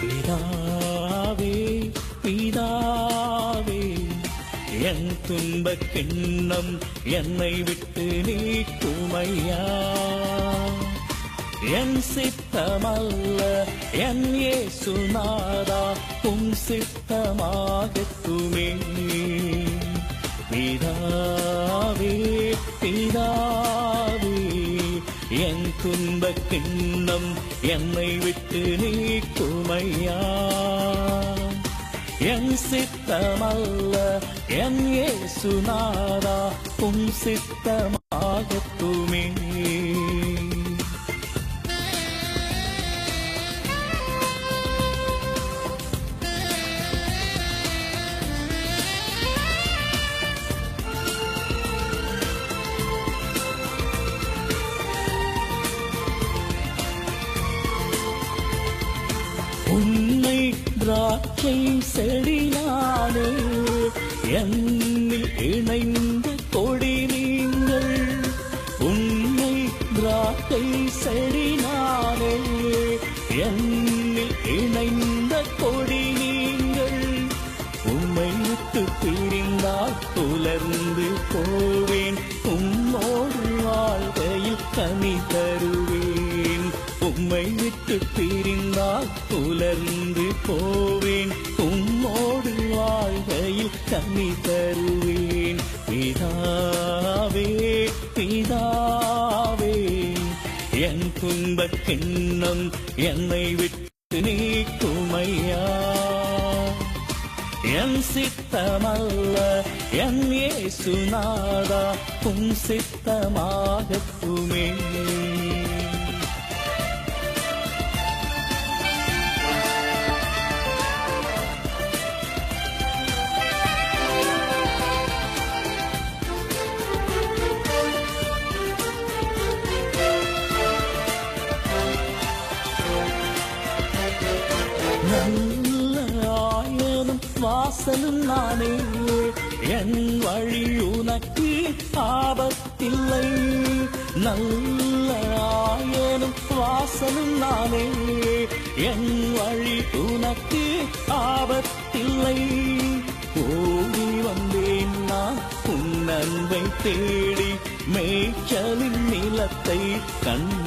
பிதாவே பிதாவே என் துன்ப கிண்ணம் என்னை விட்டு நீக்குமையா? என் சித்தமல்ல என் இயேசுநாதா உம் சித்தமாகத்துமே. பிதா துன்ப கிண்ணம் என்னை விட்டு நீக்குமையா? என் சித்தமல்ல என் இயேசுநாதா உம் சித்தமாகத்துமே. திராட்சை செடினானே என்னில் இணைந்த கொடி நீங்கள் உன்னை திராட்டை செடினானே என்னில் இணைந்த கொடி நீங்கள் உம்மை விட்டு பிரிந்தால் புலர்ந்து போவேன். உம்மோடு வாழ்க்கையில் கனி தருவேன் உம்மை விட்டு பிரிந்தால் புலர்ந்து போவேன். உம்மோடு வாழ்கையில் கனி தருவேன். பிதாவே பிதாவே என் துன்பக் கிண்ணம் என்னை விட்டு நீக்குமையா? என் சித்தமல்ல என் ஏசுநாதா உன் சித்தமாகத்துமே. நல்ல ஆயனும் வாசலும் நானே. என் வழி உனக்கு ஆபத்தில்லை. நல்ல ஆயனும் வாசலும் நானே. என் வழி உனக்கு ஆபத்தில்லை. ஓடி வந்தேன் நான் உன் அன்பை தேடி மேய்ச்சலின் நிலத்தை கண்டு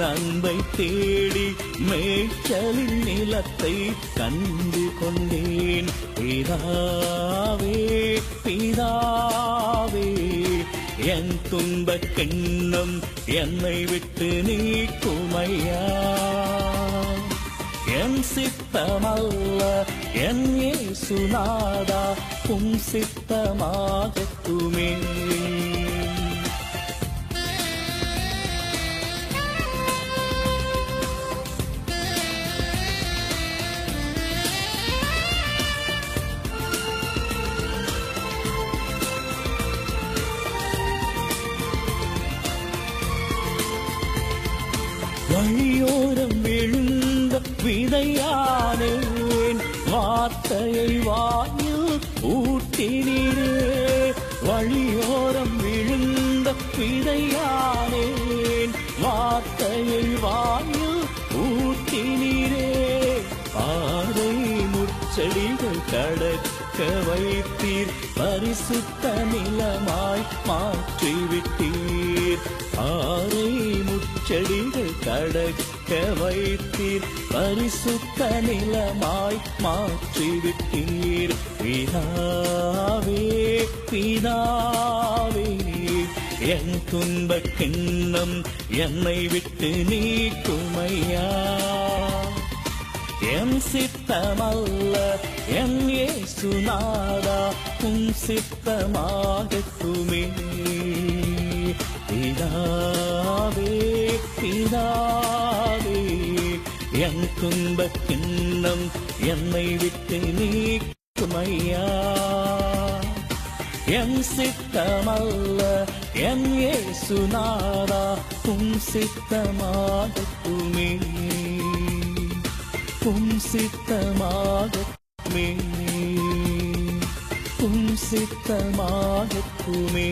அன்பை தேடி மேய்ச்சலின் நிலத்தை கண்டு கொண்டேன். பிதாவே பிதாவே என் துன்பக் கிண்ணம் என்னை விட்டு நீக்குமையா? என் சித்தமல்ல என் சுனாதா உம் சித்தமாகத்துமே. விதையானேன். வார்த்தையை வாயில் ஊட்டினீரே. வழியோரம் விழுந்த விதையானேன். வார்த்தையை வாயில் ஊட்டினீரே. பாதை முச்செடிகள் கடக்க வைத்தீர். பரிசுத்த நிலமாய் மாற்றிவிட்டீர். ஆரை முச்செடிகள் கடக்க வைத்தீர். பரிசுத்த நிலமாய் மாற்றிவிட்டீர். பிதாவே பிதாவே என் துன்பக் கிண்ணம் என்னை விட்டு நீக்குமையா? என் சித்தமல்ல என் இயேசுநாதா உம் சித்தமாகத்துமே. பிதாவே பிதா என் துன்பக் கிண்ணம் என்னை விட்டு நீக்குமையா? என் சித்தமல்ல என் இயேசுநாதா உம் சித்தமாகத்துமே உம் சித்தமாகத்துமே உம் சித்தமாகத்துமே